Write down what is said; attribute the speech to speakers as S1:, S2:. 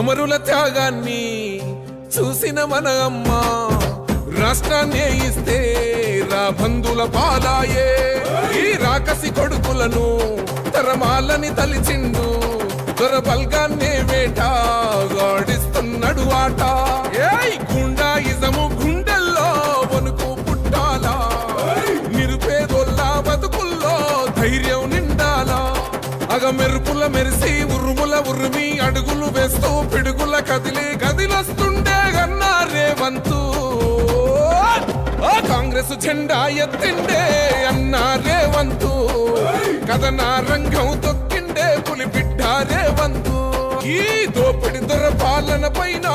S1: అమరుల త్యాగాన్ని చూసిన మన అమ్మ రాష్ట్రాన్ని ఇస్తే రా బంధుల పాలాయే. ఈ రాకసి కొడుకులను తరమాలని తలిచిండు దొర బల్గాన్నే వేట గాడిస్తున్నాడు ఆట. మెరుపుల మెరిసి ఉరుముల ఉరిమి అడుగులు వేస్తూ పిడుగుల కదిలి కదిలొస్తుండే గన్నా రేవంతు. కాంగ్రెస్ జెండా ఎత్తిండే అన్నా రేవంతు. కథనా రంగం తొక్కిండే పులి బిడ్డ రేవంతు. ఈ దోపిడి దొర పాలన పైన